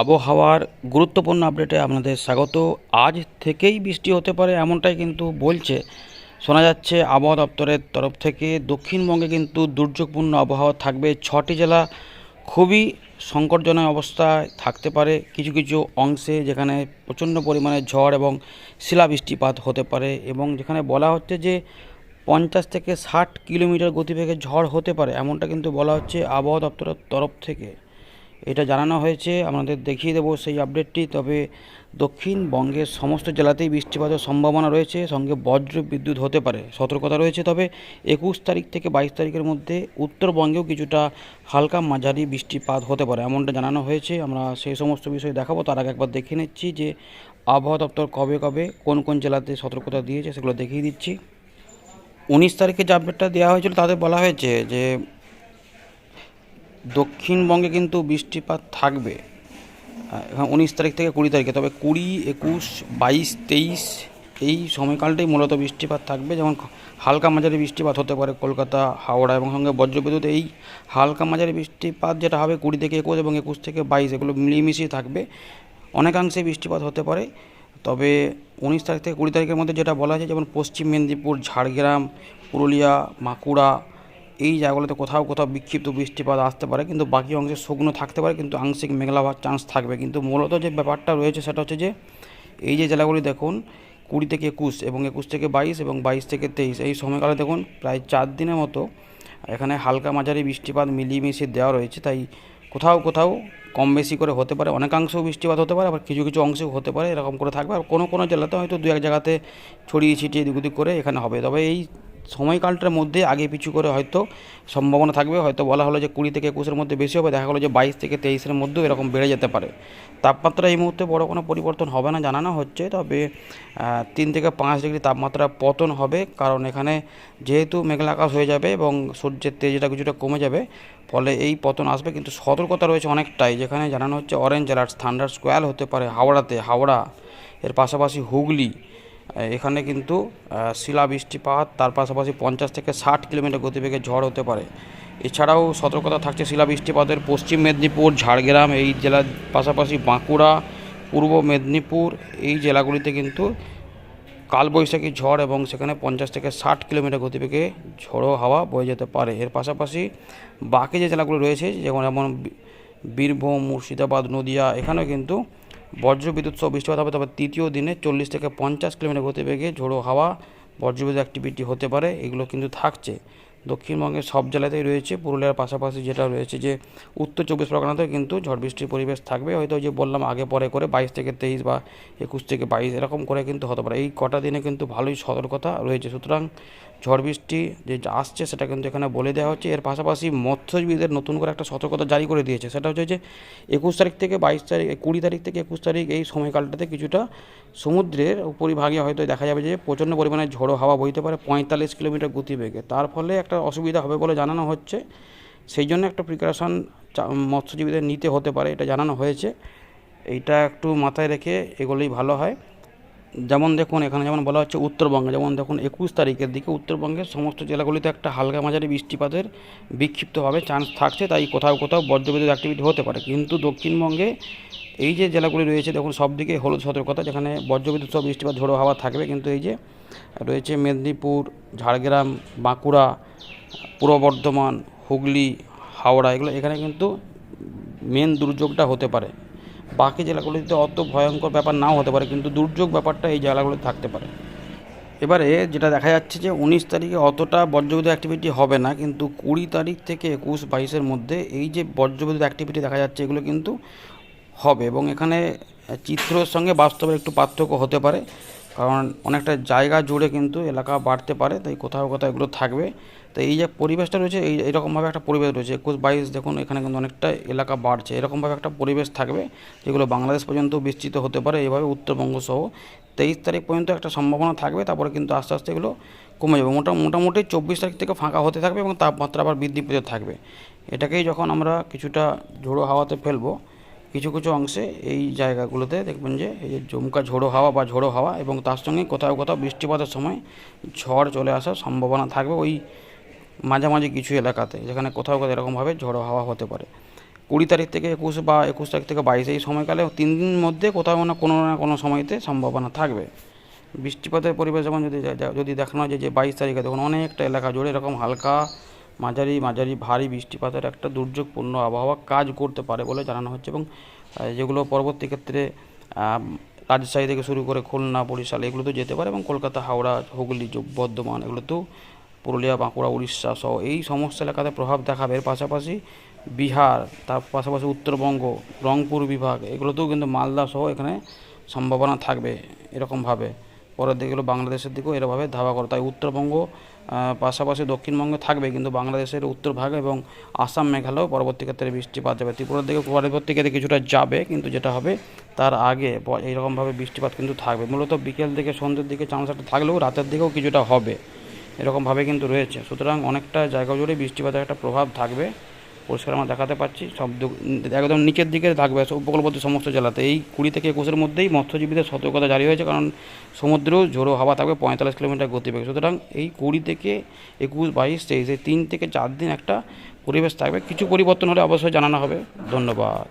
আবহাওয়ার গুরুত্বপূর্ণ আপডেটে আপনাদের স্বাগত। আজ থেকেই বৃষ্টি হতে পারে এমনটাই কিন্তু বলছে। শোনা যাচ্ছে, আবহাওয়া দপ্তরের তরফ থেকে দক্ষিণবঙ্গে কিন্তু দুর্যোগপূর্ণ আবহাওয়া থাকবে। ছটি জেলা খুবই সংকটজনক অবস্থায় থাকতে পারে। কিছু কিছু অংশে যেখানে প্রচণ্ড পরিমাণে ঝড় এবং শিলাবৃষ্টিপাত হতে পারে এবং যেখানে বলা হচ্ছে যে পঞ্চাশ থেকে ষাট কিলোমিটার গতিবেগে ঝড় হতে পারে, এমনটা কিন্তু বলা হচ্ছে আবহাওয়া দপ্তরের তরফ থেকে। এটা জানানো হয়েছে আমাদের দেখিয়ে দেবো সেই আপডেটটি তবে দক্ষিণবঙ্গের সমস্ত জেলাতেই বৃষ্টিপাতের সম্ভাবনা রয়েছে, সঙ্গে বজ্র বিদ্যুৎ হতে পারে। সতর্কতা রয়েছে, তবে একুশ তারিখ থেকে বাইশ তারিখের মধ্যে উত্তরবঙ্গেও কিছুটা হালকা মাঝারি বৃষ্টিপাত হতে পারে, এমনটা জানানো হয়েছে। আমরা সেই সমস্ত বিষয়ে দেখাবো, তার আগে একবার দেখে নিচ্ছি যে আবহাওয়া দপ্তর কবে কবে কোন কোন জেলাতে সতর্কতা দিয়েছে, সেগুলো দেখিয়ে দিচ্ছি। উনিশ তারিখে যে আপডেটটা দেওয়া হয়েছিল তাদের বলা হয়েছে যে দক্ষিণবঙ্গে কিন্তু বৃষ্টিপাত থাকবে উনিশ তারিখ থেকে কুড়ি তারিখে। তবে কুড়ি, একুশ, বাইশ, তেইশ, এই সময়কালটাই মূলত বৃষ্টিপাত থাকবে। যেমন হালকা মাঝারি বৃষ্টিপাত হতে পারে কলকাতা, হাওড়া এবং সঙ্গে বজ্রবিদ্যুৎ। এই হালকা মাঝারি বৃষ্টিপাত যেটা হবে কুড়ি থেকে একুশ এবং একুশ থেকে বাইশ, এগুলো মিলিয়ে থাকবে। অনেকাংশে বৃষ্টিপাত হতে পারে, তবে উনিশ তারিখ থেকে কুড়ি তারিখের মধ্যে যেটা বলা হয়েছে, যেমন পশ্চিম মেদিনীপুর, ঝাড়গ্রাম, পুরুলিয়া বাঁকুড়া এই জায়গাগুলোতে কোথাও কোথাও বিক্ষিপ্ত বৃষ্টিপাত আসতে পারে, কিন্তু বাকি অংশে শুকনো থাকতে পারে, কিন্তু আংশিক মেঘলা হওয়ার চান্স থাকবে। কিন্তু মূলত যে ব্যাপারটা রয়েছে সেটা হচ্ছে যে, এই যে জেলাগুলি দেখুন, কুড়ি থেকে একুশ এবং একুশ থেকে বাইশ এবং বাইশ থেকে তেইশ, এই সময়কালে দেখুন প্রায় চার দিনের মতো এখানে হালকা মাঝারি বৃষ্টিপাত মিলিয়ে মিশিয়ে দেওয়া রয়েছে। তাই কোথাও কোথাও কম বেশি করে হতে পারে, অনেকাংশেও বৃষ্টিপাত হতে পারে, আবার কিছু কিছু অংশেও হতে পারে, এরকম করে থাকবে। আর কোনো কোনো জেলাতে হয়তো দু এক জায়গাতে ছড়িয়ে ছিটিয়ে ওদিক করে এখানে হবে। তবে এই সময়কালটার মধ্যে আগে পিছু করে হয়তো সম্ভাবনা থাকবে। হয়তো বলা হলো যে কুড়ি থেকে একুশের মধ্যে বেশি হবে। দেখা গেলো যে বাইশ থেকে তেইশের মধ্যেও এরকম বেড়ে যেতে পারে। তাপমাত্রা এই মুহূর্তে বড় কোনো পরিবর্তন হবে না জানানো হচ্ছে। তবে তিন থেকে পাঁচ ডিগ্রি তাপমাত্রা পতন হবে। কারণ এখানে যেহেতু মেঘলা আকাশ হয়ে যাবে এবং সূর্যের তেজটা কিছুটা কমে যাবে, ফলে এই পতন আসবে। কিন্তু সতর্কতা রয়েছে অনেকটাই, যেখানে জানানো হচ্ছে অরেঞ্জ অ্যালার্ট থান্ডার স্কোয়াল হতে পারে হাওড়াতে, হাওড়া। এর পাশাপাশি হুগলি। এখানে কিন্তু শিলা বৃষ্টিপাত তার পাশাপাশি পঞ্চাশ থেকে ষাট কিলোমিটার গতিবেগে ঝড় হতে পারে। এছাড়াও সতর্কতা থাকছে শিলা বৃষ্টিপাতের পশ্চিম মেদিনীপুর, ঝাড়গ্রাম, এই জেলার পাশাপাশি বাঁকুড়া, পূর্ব মেদিনীপুর, এই জেলাগুলিতে কিন্তু কালবৈশাখী ঝড় এবং সেখানে পঞ্চাশ থেকে ষাট কিলোমিটার গতিবেগে ঝড়ো হাওয়া বয়ে যেতে পারে। এর পাশাপাশি বাকি যে জেলাগুলো রয়েছে, যেমন যেমন বীরভূম, মুর্শিদাবাদ, নদিয়া, এখানেও কিন্তু বজ্রবিদ্যুৎ সহ বৃষ্টিপাত হবে, তবে তৃতীয় দিনে চল্লিশ থেকে পঞ্চাশ কিলোমিটার গতিবেগে ঝোড়ো হাওয়া বজ্রবিদ্যুৎ অ্যাক্টিভিটি হতে পারে, এগুলো কিন্তু থাকছে। দক্ষিণবঙ্গের সব জেলাতেই রয়েছে, পুরুলিয়ার পাশাপাশি যেটা রয়েছে যে, উত্তর চব্বিশ পরগনাতেও কিন্তু ঝড় বৃষ্টির পরিবেশ থাকবে। হয়তো যে বললাম আগে পরে করে বাইশ থেকে তেইশ বা একুশ থেকে বাইশ, এরকম করে কিন্তু হতে পারে। এই কটা দিনে কিন্তু ভালোই সতর্কতা রয়েছে। সুতরাং ঝড় বৃষ্টি যে আসছে সেটা কিন্তু এখানে বলে দেওয়া হচ্ছে। এর পাশাপাশি মৎস্যজীবীদের নতুন করে একটা সতর্কতা জারি করে দিয়েছে। সেটা হচ্ছে যে একুশ তারিখ থেকে বাইশ তারিখ কুড়ি তারিখ থেকে একুশ তারিখ এই সময়কালটাতে কিছুটা সমুদ্রের উপরিভাগে হয়তো দেখা যাবে যে প্রচণ্ড পরিমাণে ঝোড়ো হাওয়া বইতে পারে পঁয়তাল্লিশ কিলোমিটার গতিবেগে। তার ফলে একটা অসুবিধা হবে বলে জানানো হচ্ছে। সেই জন্য একটা প্রিকাশন মৎস্যজীবীদের নিতে হতে পারে, এটা জানানো হয়েছে। এইটা একটু মাথায় রেখে এগুলোই ভালো হয়। যেমন দেখুন, এখানে যেমন বলা হচ্ছে উত্তরবঙ্গে, যেমন দেখুন, একুশ তারিখের দিকে উত্তরবঙ্গের সমস্ত জেলাগুলিতে একটা হালকা মাঝারি বৃষ্টিপাতের বিক্ষিপ্তভাবে চান্স থাকছে, তাই কোথাও কোথাও বজ্রবিদ্যুৎ অ্যাক্টিভিটি হতে পারে। কিন্তু দক্ষিণবঙ্গে এই যে জেলাগুলি রয়েছে, দেখুন সব দিকে হলুদ সতর্কতা, যেখানে বজ্রবিদ্যুৎ সহ বৃষ্টিপাত, ঝোড়ো হাওয়া থাকবে। কিন্তু এই যে রয়েছে মেদিনীপুর, ঝাড়গ্রাম, বাঁকুড়া, পূর্ব বর্ধমান, হুগলি, হাওড়া, এগুলো, এখানে কিন্তু মেন দুর্যোগটা হতে পারে। বাকি জেলাগুলিতে অত ভয়ঙ্কর ব্যাপার নাও হতে পারে, কিন্তু দুর্যোগ ব্যাপারটা এই জেলাগুলিতে থাকতে পারে। এবারে যেটা দেখা যাচ্ছে যে উনিশ তারিখে অতটা বজ্রবিদ্যুৎ অ্যাক্টিভিটি হবে না, কিন্তু কুড়ি তারিখ থেকে একুশ বাইশের মধ্যে এই যে বজ্রবিদ্যুৎ অ্যাক্টিভিটি দেখা যাচ্ছে, এগুলো কিন্তু হবে এবং এখানে চিত্রের সঙ্গে বাস্তবের একটু পার্থক্য হতে পারে, কারণ অনেকটা জায়গা জুড়ে কিন্তু এলাকা বাড়তে পারে, তাই কোথাও কোথাও এগুলো থাকবে। তো এই যে পরিবেশটা রয়েছে, এই এরকমভাবে একটা পরিবেশ রয়েছে। একুশ বাইশ দেখুন, এখানে কিন্তু অনেকটা এলাকা বাড়ছে। এরকমভাবে একটা পরিবেশ থাকবে যেগুলো বাংলাদেশ পর্যন্ত বিস্তৃত হতে পারে এইভাবে উত্তরবঙ্গ সহ তেইশ তারিখ পর্যন্ত একটা সম্ভাবনা থাকবে, তারপরে কিন্তু আস্তে আস্তে এগুলো কমে যাবে। মোটা, মোটামুটি চব্বিশ তারিখ থেকে ফাঁকা হতে থাকবে এবং তাপমাত্রা আবার বৃদ্ধি পেতে থাকবে। এটাকেই যখন আমরা কিছুটা ঝোড়ো হাওয়াতে ফেলব, কিছু কিছু অংশে এই জায়গাগুলোতে দেখবেন যে এই যে জমকা ঝোড়ো হাওয়া বা ঝোড়ো হাওয়া এবং তার সঙ্গে কোথাও কোথাও বৃষ্টিপাতের সময় ঝড় চলে আসার সম্ভাবনা থাকবে। ওই মাঝামাঝি কিছু এলাকাতে, যেখানে কোথাও কোথাও এরকমভাবে ঝোড়ো হাওয়া হতে পারে। কুড়ি তারিখ থেকে একুশ বা একুশ তারিখ থেকে বাইশ এই সময়কালে তিন দিন মধ্যে কোথাও না কোনো না কোনো সময়তে সম্ভাবনা থাকবে। বৃষ্টিপাতের পরিবেশ যখন যদি যদি দেখানো যায় যে বাইশ তারিখে তখন অনেকটা এলাকা জুড়ে এরকম হালকা, মাঝারি মাঝারি, ভারী বৃষ্টিপাতের একটা দুর্যোগপূর্ণ আবহাওয়া কাজ করতে পারে বলে জানানো হচ্ছে এবং যেগুলো পরবর্তী ক্ষেত্রে রাজশাহী থেকে শুরু করে খুলনা, বরিশাল এগুলোতেও যেতে পারে এবং কলকাতা, হাওড়া, হুগলি, বর্ধমান এগুলোতেও পুরুলিয়া, বাঁকুড়া, উড়িষ্যা সহ এই সমস্ত এলাকাতে প্রভাব দেখাবে। এর পাশাপাশি বিহার, তার পাশাপাশি উত্তরবঙ্গ, রংপুর বিভাগ, এগুলোতেও কিন্তু মালদা সহ এখানে সম্ভাবনা থাকবে এরকমভাবে। পরের দিকে হলো বাংলাদেশের দিকেও এরভাবে ধাবা করে তাই উত্তরবঙ্গ পাশাপাশি দক্ষিণবঙ্গে থাকবে, কিন্তু বাংলাদেশের উত্তর ভাগে এবং আসাম মেঘালয় পরবর্তী ক্ষেত্রে বৃষ্টিপাত যাবে ত্রিপুরার দিকে পরবর্তী ক্ষেত্রে কিছুটা যাবে, কিন্তু যেটা হবে তার আগে এইরকমভাবে বৃষ্টিপাত কিন্তু থাকবে। মূলত বিকেল দিকে সন্ধ্যের দিকে চান্স একটা থাকলেও রাতের দিকেও কিছুটা হবে। এরকমভাবে কিন্তু রয়েছে। সুতরাং অনেকটা জায়গা জুড়ে বৃষ্টিপাতের একটা প্রভাব থাকবে। পরিষ্কার আমরা দেখাতে পাচ্ছি, সব একদম নিচের দিকে থাকবে উপকূলবর্তী সমস্ত জেলাতে। এই কুড়ি থেকে একুশের মধ্যেই মৎস্যজীবীদের সতর্কতা জারি হয়েছে, কারণ সমুদ্রেও ঝোড়ো হাওয়া থাকবে পঁয়তাল্লিশ কিলোমিটার গতিবেগ। সুতরাং এই কুড়ি থেকে একুশ, বাইশ, তেইশ, এই তিন থেকে চার দিন একটা পরিবেশ থাকবে। কিছু পরিবর্তন হলে অবশ্যই জানানো হবে। ধন্যবাদ।